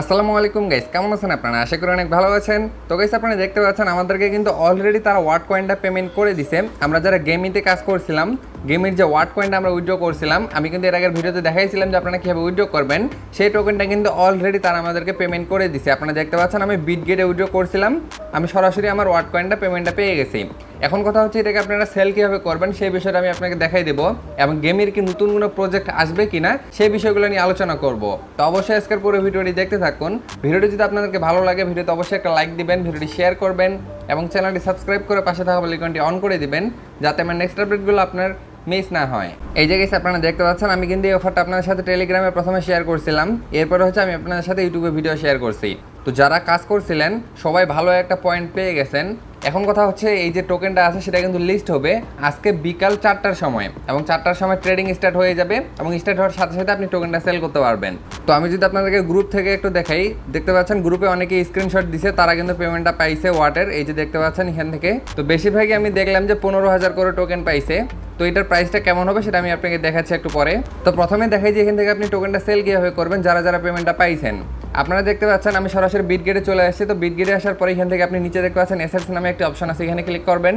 আসসালামু আলাইকুম গাইস কেমন আছেন আপনারা? আশা করি অনেক ভালো আছেন। তো গাইস আপনারা দেখতে পাচ্ছেন, আমাদেরকে কিন্তু অলরেডি তারা ওয়ার্ড কয়েনটা পেমেন্ট করে দিছে। আমরা যারা গেমিতে কাজ করছিলাম গেমের যে ওয়ার্ড কয়েনটা আমরা উইথড্র করছিলাম, আমি কিন্তু এর আগের ভিডিওতে দেখাইছিলাম যে আপনারা কীভাবে উইথড্র করবেন, সেই টোকেনটা কিন্তু অলরেডি তারা আমাদেরকে পেমেন্ট করে দিছে। আপনারা দেখতে পাচ্ছেন আমি বিট গেটে উইথড্র করছিলাম, আমি সরাসরি আমার ওয়ার্ড কয়েনটা পেমেন্টটা পেয়ে গেছি। এখন কথা হচ্ছে এটাকে আপনারা সেল কীভাবে করবেন, সেই বিষয়টা আমি আপনাকে দেখাই দেবো, এবং গেমের কি নতুন কোনো প্রজেক্ট আসবে কি না সেই বিষয়গুলো নিয়ে আলোচনা করব। তো অবশ্যই আজকের পুরো ভিডিওটি দেখতে থাকুন। ভিডিওটি যদি আপনাদেরকে ভালো লাগে, ভিডিওতে অবশ্যই একটা লাইক দিবেন, ভিডিওটি শেয়ার করবেন, এবং চ্যানেলটি সাবস্ক্রাইব করে পাশে থাকা বেলাইকনটি অন করে দিবেন, যাতে আমার নেক্সট আপডেটগুলো আপনার মিস না হয়। এই জায়গায় আপনারা দেখতে পাচ্ছেন, আমি কিন্তু এই অফারটা আপনাদের সাথে টেলিগ্রামে প্রথমে শেয়ার করছিলাম। এরপরে হচ্ছে আমি আপনাদের সাথে ইউটিউবে ভিডিও শেয়ার করছি। তো যারা কাজ করছিলেন, সবাই ভালো একটা পয়েন্ট পেয়ে গেছেন। এখন কথা হচ্ছে এই যে টোকেনটা আছে, সেটা কিন্তু লিস্ট হবে। আজকে বিকাল চারটার সময়, এবং চারটার সময় ট্রেডিং স্টার্ট হয়ে যাবে, এবং স্টার্ট হওয়ার সাথে সাথে আপনি টোকেনটা সেল করতে পারবেন। তো আমি যদি আপনাদেরকে গ্রুপ থেকে একটু দেখাই, দেখতে পাচ্ছেন গ্রুপে অনেকে স্ক্রিনশট দিছে, তারা কিন্তু পেমেন্টটা পাইছে ওয়াটের এই যে দেখতে পাচ্ছেন এখান থেকে। তো বেশিরভাগই আমি দেখলাম যে পনেরো হাজার করে টোকেন পাইছে। তো এটার প্রাইসটা কেমন হবে সেটা আমি আপনাকে দেখাচ্ছি একটু পরে। তো প্রথমে দেখাই যে এখান থেকে আপনি টোকেনটা সেল কীভাবে করবেন, যারা যারা পেমেন্টটা পাইছেন। আপনারা দেখতে পাচ্ছেন, আমি সরাসরি বিট গেটে চলে আসছি। তো বিট গেটে আসার পরে এখান থেকে আপনি নিচে দেখতে পাচ্ছেন এসএস নামে একটি অপশন আছে, এখানে ক্লিক করবেন।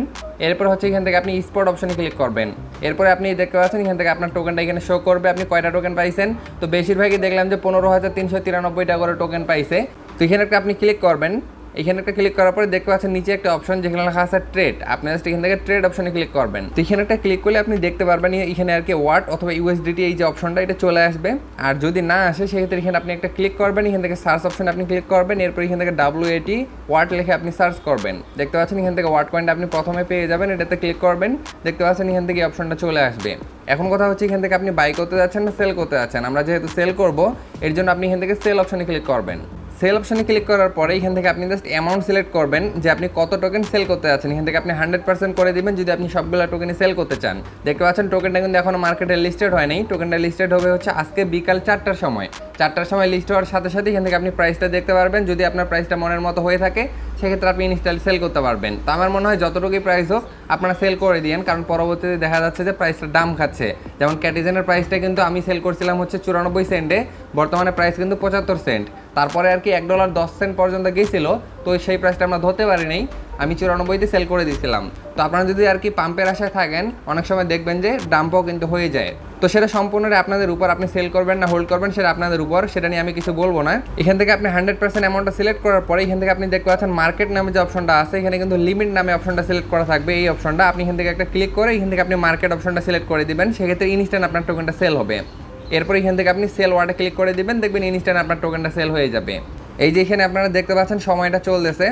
এরপর হচ্ছে এখান থেকে আপনি স্পট অপশনে ক্লিক করবেন। এরপরে আপনি দেখতে পাচ্ছেন, এখান থেকে আপনার টোকেনটা এখানে শো করবে। আপনি কয়টা টোকেন পাইছেন? তো বেশিরভাগই দেখলাম যে পনেরো হাজার তিনশো তিরানব্বইটা করে টোকেন পাইছে। তো এখানে একটা আপনি ক্লিক করবেন। এখানে একটা ক্লিক করার পরে দেখতে পাচ্ছেন নিচে একটা অপশন যেখানে লেখা আছে ট্রেড আপনি জাস্ট এখান থেকে ট্রেড অপশনে ক্লিক করবেন। তো এখানে একটা ক্লিক করলে আপনি দেখতে পারবেন এখানে আর কি ওয়াট অথবা ইউএসডিটি এই যে অপশনটা এটা চলে আসবে। আর যদি না আসে, সেক্ষেত্রে এখানে আপনি একটা ক্লিক করবেন। এখান থেকে সার্চ অপশনে আপনি ক্লিক করবেন। এরপর এখান থেকে ডাব্লিউ এটি ওয়াট লিখে আপনি সার্চ করবেন। দেখতে পাচ্ছেন এখান থেকে ওয়াট পয়েন্ট আপনি প্রথমে পেয়ে যাবেন, এটাতে ক্লিক করবেন। দেখতে পাচ্ছেন এখান থেকে অপশনটা চলে আসবে। এখন কথা হচ্ছে এখান থেকে আপনি বাই করতে যাচ্ছেন না সেল করতে যাচ্ছেন? আমরা যেহেতু সেল করব, এর জন্য আপনি এখান থেকে সেল অপশনে ক্লিক করবেন। সেল অপশনে ক্লিক করার পরে এখান থেকে আপনি জাস্ট অ্যামাউন্ট সিলেক্ট করবেন যে আপনি কত টোকেন সেল করতে যাচ্ছেন। এখান থেকে আপনি হান্ড্রেড পার্সেন্ট করে দিবেন যদি আপনি সবগুলো টোকেনে সেল করতে চান। দেখতে পাচ্ছেন টোকেনটা কিন্তু এখনও মার্কেটে লিস্টেড হয় নাই। টোকেনটা লিস্টেড হবে হচ্ছে আজকে বিকাল চারটার সময়। চারটার সময় লিস্ট হওয়ার সাথে সাথে এখান থেকে আপনি প্রাইসটা দেখতে পারবেন। যদি আপনার প্রাইসটা মনের মতো হয়ে থাকে, সেক্ষেত্রে আপনি ইনস্টল সেল করতে পারবেন। তো আমার মনে হয় যতটুকুই প্রাইস হোক, আপনারা সেল করে দিন কারণ পরবর্তীতে দেখা যাচ্ছে যে প্রাইসটা দাম খাচ্ছে। যেমন ক্যাটিজেনের প্রাইসটা কিন্তু আমি সেল করছিলাম হচ্ছে চুরানব্বই সেন্টে বর্তমানে প্রাইস কিন্তু পঁচাত্তর সেন্ট তারপরে আর কি এক ডলার দশ সেন্ট পর্যন্ত গেছিল, তো সেই প্রাইসটা আমরা ধরতে পারি নাই আমি চুরানব্বইতে সেল করে দিয়েছিলাম। তো আপনারা যদি আর কি পাম্পের আশায় থাকেন, অনেক সময় দেখবেন যে ডাম্পও কিন্তু হয়ে যায়। তো সেটা সম্পূর্ণটা আপনাদের উপর, আপনি সেল করবেন না হোল্ড করবেন, সেটা আপনাদের উপর, সেটা নিয়ে আমি কিছু বলব না। এখান থেকে আপনি হান্ড্রেড পার্সেন্ট অ্যামাউন্টটা সিলেক্ট করার পরে, এখান থেকে আপনি দেখতে পাচ্ছেন মার্কেট নামে যে অপশনটা আছে, এখানে কিন্তু লিমিট নামে অপশনটা সিলেক্ট করা থাকবে। এই অপশনটা আপনি এখান থেকে একটা ক্লিক করে, এখান থেকে আপনি মার্কেট অপশনটা সিলেক্ট করে দিবেন। সেক্ষেত্রে ইনস্ট্যান্ট আপনার টোকেনটা সেল হবে। এরপর এখান থেকে আপনি সেল ওয়ার্ডে ক্লিক করে দিবেন, দেখবেন ইনস্ট্যান্ট আপনার টোকেনটা সেল হয়ে যাবে। এই যে এখানে আপনারা দেখতে পাচ্ছেন সময়টা চলতেছে,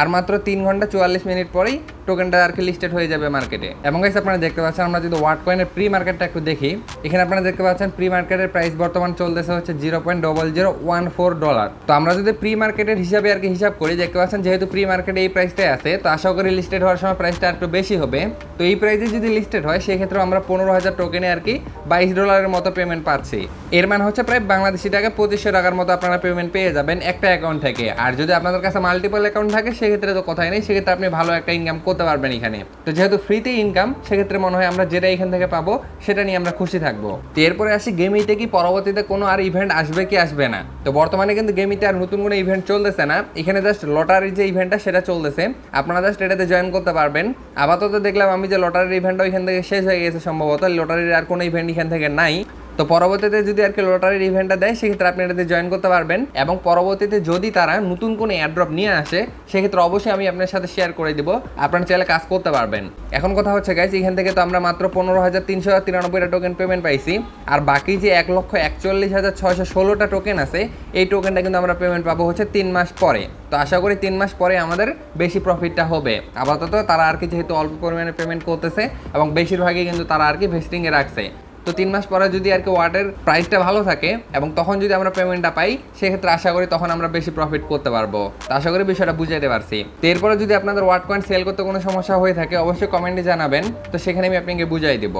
আর মাত্র তিন ঘণ্টা চুয়াল্লিশ মিনিট পরেই টোকেনটা আর কি লিস্টেড হয়ে যাবে মার্কেটে এবং গাইস আপনারা দেখতে পাচ্ছেন, আমরা যদি ওয়ার্ড কয়েনের প্রি মার্কেটটা একটু দেখি, এখানে আপনারা দেখতে পাচ্ছেন প্রি মার্কেটের প্রাইস বর্তমান চলতেছে হচ্ছে zero point double zero one four dollar তো আমরা যদি প্রি মার্কেটের হিসাবে আর কি হিসাব করি, দেখতে পাচ্ছেন যেহেতু প্রি মার্কেটে এই প্রাইসটাই আছে, তো আশা করি লিস্টেড হওয়ার সময় প্রাইসটা একটু বেশি হবে। তো এই প্রাইসে যদি লিস্টেড হয় সেক্ষেত্রে আমরা পনেরো হাজার টোকেনে আর কি বাইশ ডলারের মতো পেমেন্ট পাচ্ছি। এর মানে হচ্ছে প্রায় বাংলাদেশি টাকা, পঁচিশশো টাকার মতো আপনারা পেমেন্ট পেয়ে যাবেন একটা অ্যাকাউন্ট থেকে। আর যদি আপনাদের কাছে মাল্টিপল অ্যাকাউন্ট থাকে, সেক্ষেত্রে তো কথাই নেই, সেক্ষেত্রে আপনি ভালো একটা ইনকাম পারবেন এখানে। তো যেহেতু ফ্রিতে ইনকাম সেক্ষেত্রে মনে হয় আমরা যেটা এখান থেকে পাবো, সেটা নিয়ে আমরা খুশি থাকব। তো এরপরে আসি গেমিতে কি পরবর্তীতে কোনো আর ইভেন্ট আসবে কি আসবে না? তো বর্তমানে কিন্তু গেমিতে আর নতুন কোনো ইভেন্ট চলতেছে না। এখানে জাস্ট লটারির যে ইভেন্টটা সেটা চলতেছে। আপনারা জাস্ট এটাতে জয়েন করতে পারবেন। আপাতত দেখলাম আমি যে লটারির ইভেন্টটা ওইখান থেকে শেষ হয়ে গেছে সম্ভবত। লটারির আর কোনো ইভেন্ট এখান থেকে নাই। তো পরবর্তীতে যদি আর কি লটারির ইভেন্টটা দেয়, সেক্ষেত্রে আপনি এটাতে জয়েন করতে পারবেন। এবং পরবর্তীতে যদি তারা নতুন কোনো অ্যাড্রপ নিয়ে আসে, সেক্ষেত্রে অবশ্যই আমি আপনার সাথে শেয়ার করে দিব। আপনার চাইলে কাজ করতে পারবেন। এখন কথা হচ্ছে গাইজ এখান থেকে তো আমরা মাত্র পনেরো হাজার তিনশো তিরানব্বইটা টোকেন পেমেন্ট পাইছি। আর বাকি যে এক লক্ষ একচল্লিশ হাজার ছয়শো ষোলোটা টোকেন আছে, এই টোকেনটা কিন্তু আমরা পেমেন্ট পাবো হচ্ছে তিন মাস পরে। তো আশা করি তিন মাস পরে আমাদের বেশি প্রফিটটা হবে। আপাতত তারা আর কি যেহেতু অল্প পরিমাণে পেমেন্ট করতেছে, এবং বেশিরভাগই কিন্তু তারা আর কি ভেস্টিংয়ে রাখছে। তো তিন মাস পরে যদি আর কি ওয়াটের প্রাইসটা ভালো থাকে এবং তখন যদি আমরা পেমেন্টটা পাই, সেক্ষেত্রে আশা করি তখন আমরা বেশি প্রফিট করতে পারব। তো আশা করি বিষয়টা বুঝাইতে পারছি। তো এরপরে যদি আপনাদের ওয়াট কয়েন সেল করতে কোনো সমস্যা হয়ে থাকে, অবশ্যই কমেন্টে জানাবেন। তো সেখানে আমি আপনাকে বুঝাই দিব।